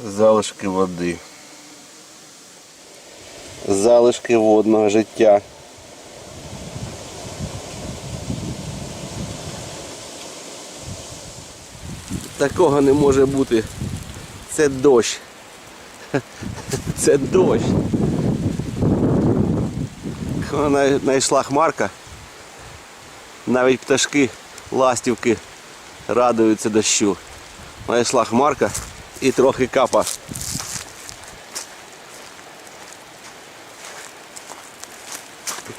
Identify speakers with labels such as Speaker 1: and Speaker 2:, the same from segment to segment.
Speaker 1: залишки води. Залишки водного життя. Такого не може бути. Це дощ. Це дощ. Вона знайшла хмарка. Навіть пташки, ластівки радуються дощу. Знайшла хмарка і трохи капа.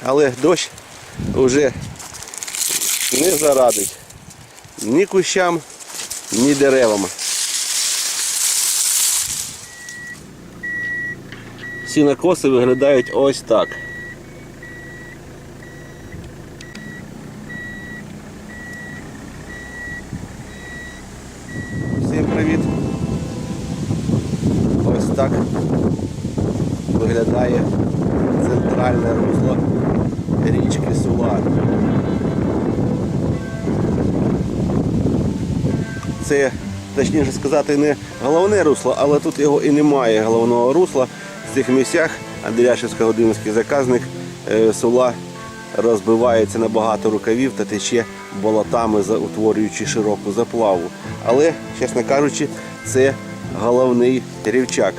Speaker 1: Але дощ вже не зарадить ні кущам, ні деревам. Сінокоси виглядають ось так. Всім привіт! Ось так виглядає центральне русло річки Сула. Це, точніше сказати, не головне русло, але тут його і немає головного русла. В цих місцях Андріашівсько-Годинський заказник е, Сула розбивається на багато рукавів та тече болотами, утворюючи широку заплаву. Але, чесно кажучи, це головний рівчак.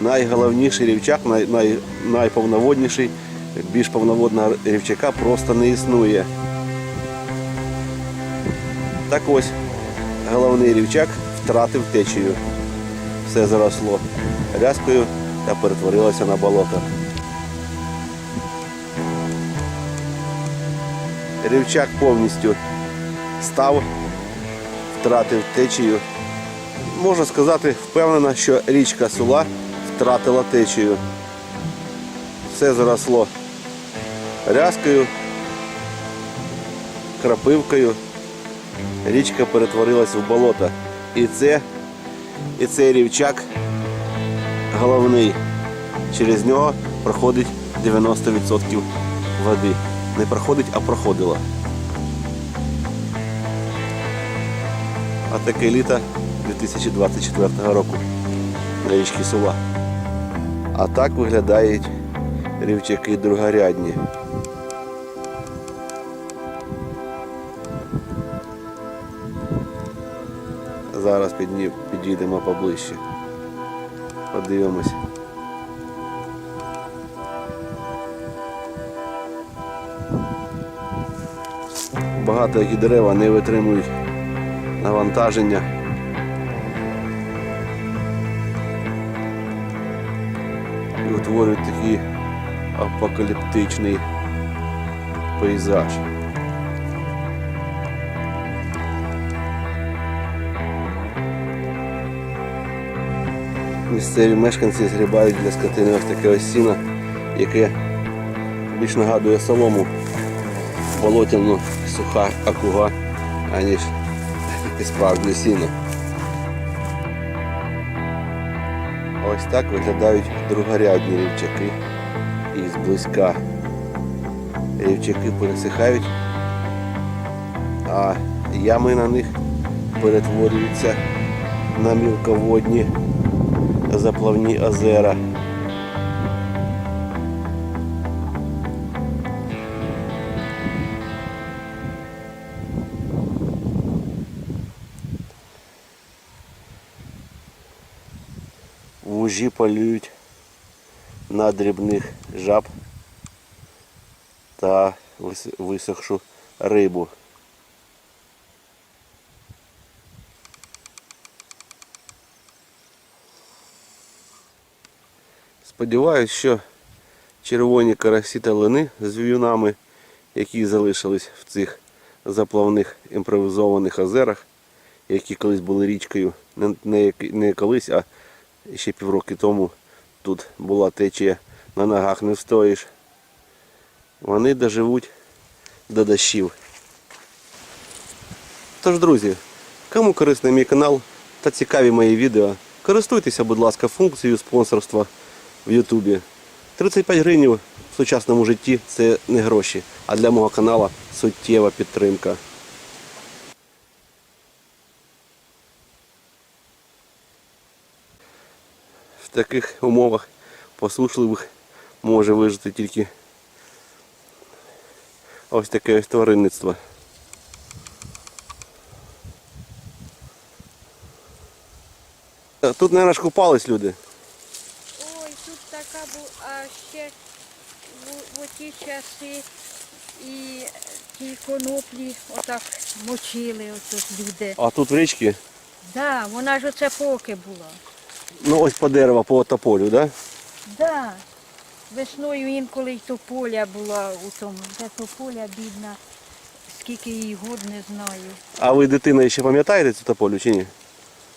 Speaker 1: Найголовніший рівчак, най, най, найповноводніший, більш повноводного рівчака просто не існує. Так ось, головний рівчак втратив течію. Все заросло рязкою та перетворилося на болото. Рівчак повністю став, втратив течію. Можна сказати, впевнено, що річка Сула втратила течію. Все заросло рязкою, крапивкою. Річка перетворилась в болото. І це, і цей рівчак головний. Через нього проходить 90% води. Не проходить, а проходила. А таке літо 2024 року на річці Сула. А так виглядають рівчаки другорядні. Зараз підійдемо поближче. Подивимось. Багато які дерева не витримують навантаження. І утворюють такий апокаліптичний пейзаж. Місцеві мешканці згрібають для скотини ось таке ось сіно, яке більш нагадує солому болотяну суха акуга, аніж справжнє сіно. Ось так виглядають другорядні рівчаки і зблизька. Рівчаки пересихають, а ями на них перетворюються на мілководні заплавні озера. Вужі полюють на дрібних жаб та вис- висохшу рибу. Сподіваюсь, що червоні карасі та лини з в'юнами, які залишились в цих заплавних імпровізованих озерах, які колись були річкою, не, не, колись, а ще півроки тому тут була течія, на ногах не встоїш. Вони доживуть до дощів. Тож, друзі, кому корисний мій канал та цікаві мої відео, користуйтеся, будь ласка, функцією спонсорства в Ютубі. 35 гривень в сучасному житті це не гроші, а для мого каналу суттєва підтримка. В таких умовах посушливих може вижити тільки ось таке ось тваринництво. Тут, мабуть, купались люди.
Speaker 2: Ой, тут така була, а ще в, в ті і ті коноплі отак мочили отут люди.
Speaker 1: А тут в річці,
Speaker 2: Да, вона ж оце поки була.
Speaker 1: ну ось по дерева, по тополю, да?
Speaker 2: Да. Весною інколи й тополя була у тому. Де тополя бідна, скільки їй год не знаю.
Speaker 1: А ви дитина ще пам'ятаєте цю тополю чи ні?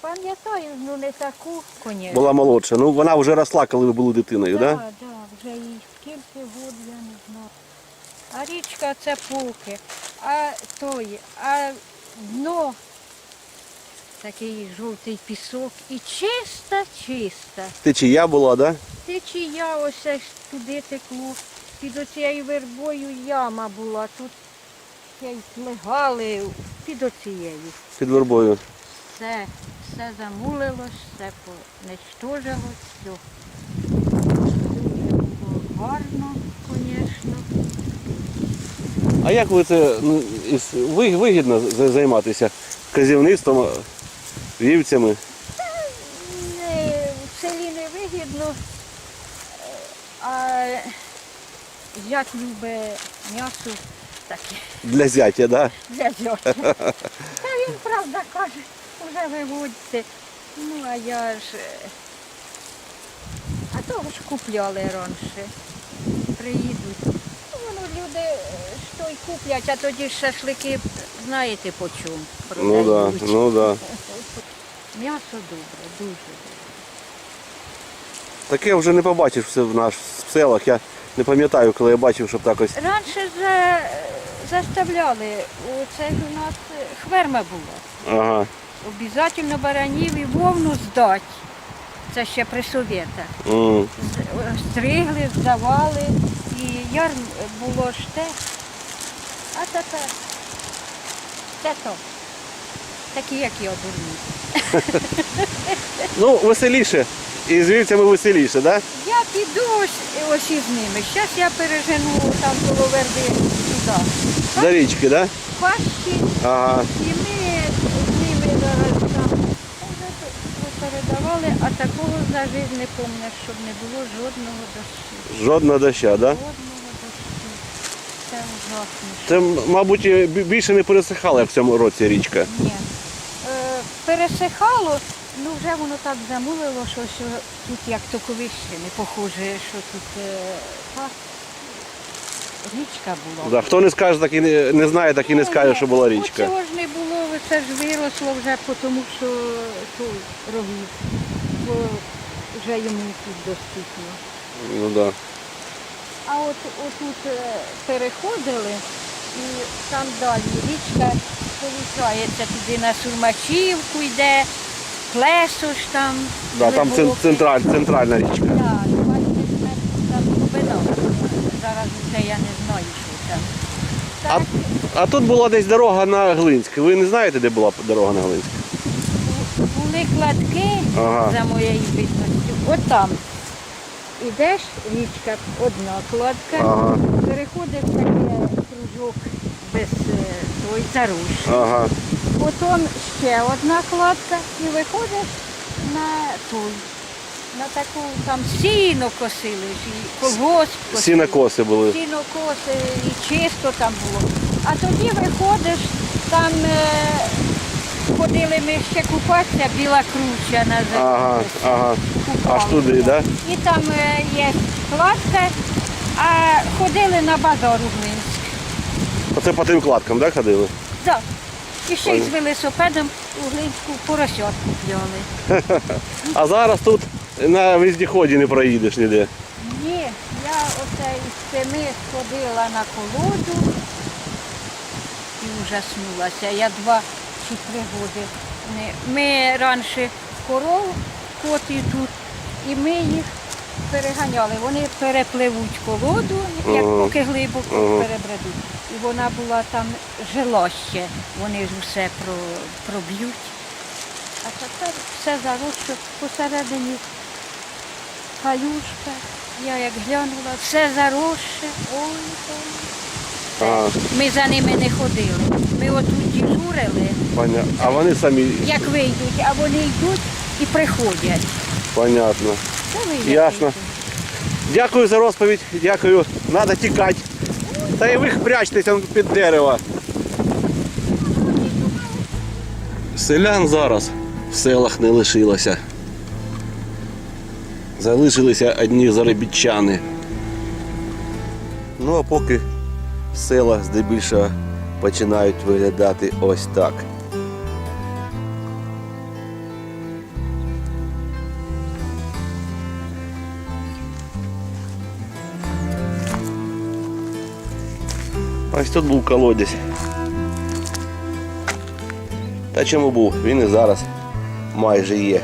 Speaker 2: Пам'ятаю, ну не таку, звісно.
Speaker 1: Була молодша. Ну вона вже росла, коли ви були дитиною,
Speaker 2: Да,
Speaker 1: так?
Speaker 2: да, да, вже їй скільки год, я не знаю. А річка це поки, а той, а дно такий жовтий пісок і чиста, чиста.
Speaker 1: Течія була, так? Да?
Speaker 2: Течія ось аж туди текло. Під оцією вербою яма була. Тут плегали під оцією.
Speaker 1: Під вербою.
Speaker 2: Все, все замулилось, все поничтожилось, все. Дуже було гарно.
Speaker 1: А як ви це ну, вигідно займатися казівництвом, вівцями?
Speaker 2: В селі не вигідно, а як любить м'ясо, таке
Speaker 1: Для зятя, да?
Speaker 2: для зьота. Та він правда каже, вже виводьте. Ну, а я ж. е, А того ж купляли раніше. Приїдуть. Люди е, що й куплять, а тоді ж шашлики, знаєте по чому
Speaker 1: Ну да, ну да.
Speaker 2: М'ясо добре, дуже добре.
Speaker 1: Таке вже не побачиш все в наш в селах. Я не пам'ятаю, коли я бачив, щоб так ось.
Speaker 2: Раніше за, заставляли, це ж у нас е, хверма була.
Speaker 1: Ага.
Speaker 2: Обязательно баранів і вовну здати. Це ще при совєтах. З- Стригли, здавали, ярм було ж те. А тепер це то. Такі, як я дурні.
Speaker 1: Ну, веселіше. І з вівцями веселіше, так?
Speaker 2: Я піду ось, ось із ними. Зараз я пережену там коло верби туди.
Speaker 1: До річки, так?
Speaker 2: Пащі,
Speaker 1: Ага.
Speaker 2: і ми з ними зараз там передавали, а такого за не пам'ятаю, щоб не було жодного дощу.
Speaker 1: Жодного доща, так? Да?
Speaker 2: Жодного. Це ужасно.
Speaker 1: Це, мабуть, більше не пересихала в цьому році річка.
Speaker 2: Ні. Е, пересихало, ну вже воно так замулило, що, що тут як токовище, не похоже, що тут е, так, річка була.
Speaker 1: Да. Хто не скаже, так і не, не знає, так і не скаже, що була річка.
Speaker 2: Цього ж не було, це ж виросло вже тому, що той рогів, бо вже йому тут доступно.
Speaker 1: Ну да.
Speaker 2: А от отут е, переходили і там далі річка виходить туди на Сурмачівку йде, Плесо ж там.
Speaker 1: Да, там цен- централь, центральна річка.
Speaker 2: Так, 20 метрів там глибина. Зараз вже я не знаю, що там.
Speaker 1: А,
Speaker 2: Так,
Speaker 1: а тут була десь дорога на Глинськ. Ви не знаєте, де була дорога на Глинськ?
Speaker 2: були кладки
Speaker 1: Ага.
Speaker 2: за моєю видністю. От там. Ідеш, річка, одна кладка,
Speaker 1: Ага.
Speaker 2: переходиш таке кружок без е, той заруші.
Speaker 1: Ага.
Speaker 2: Потім ще одна кладка і виходиш на той. На таку там сіно косили, ж, і колгосп косили.
Speaker 1: Сінокоси були.
Speaker 2: Сіно коси і чисто там було. А тоді виходиш, там е, ходили ми ще купатися, біла круча
Speaker 1: Ага,
Speaker 2: називалася.
Speaker 1: ага.
Speaker 2: Купалися.
Speaker 1: Аж туди, так? Да?
Speaker 2: І там е, є кладка, а ходили на базар у Глинськ.
Speaker 1: Оце по тим кладкам, так, ходили?
Speaker 2: Так. І ще й з велосипедом у Глинську поросят купляли.
Speaker 1: А зараз тут на вездіході не проїдеш ніде.
Speaker 2: Ні, я оце із семи сходила на колоду і ужаснулася. Я два роки. Ми раніше коров, коти тут, і ми їх переганяли. Вони перепливуть колоду, як поки глибоко перебредуть. І вона була там жила ще, вони ж усе проб'ють. А тепер все заросше посередині калюшка. Я як глянула, все заросше. Ой, ой.
Speaker 1: А,
Speaker 2: Ми за ними не ходили. Ми отут дежурили,
Speaker 1: поня... а вони самі.
Speaker 2: як вийдуть, а вони йдуть і приходять.
Speaker 1: Понятно. Ясно. Дякую за розповідь, дякую. Надо тікати. Та і ви прячтеся під дерево. Селян зараз в селах не лишилося. Залишилися одні заробітчани. Ну а поки села здебільшого починають виглядати ось так. Ось тут був колодязь. Та чому був? Він і зараз майже є.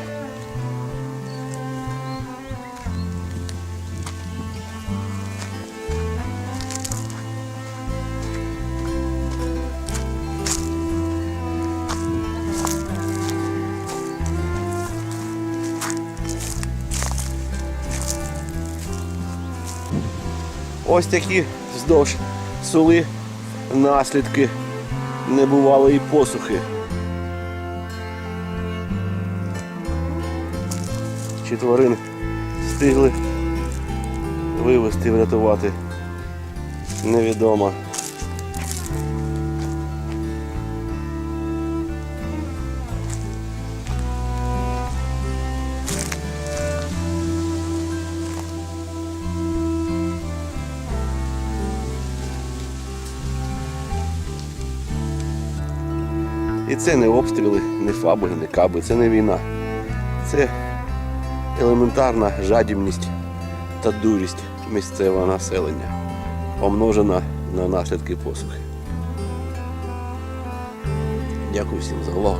Speaker 1: Ось такі вздовж сули наслідки небувалої посухи. Чи тварин встигли вивезти, врятувати. Невідомо. І це не обстріли, не фабули, не каби, це не війна. Це елементарна жадібність та дурість місцевого населення, помножена на наслідки посухи. Дякую всім за увагу.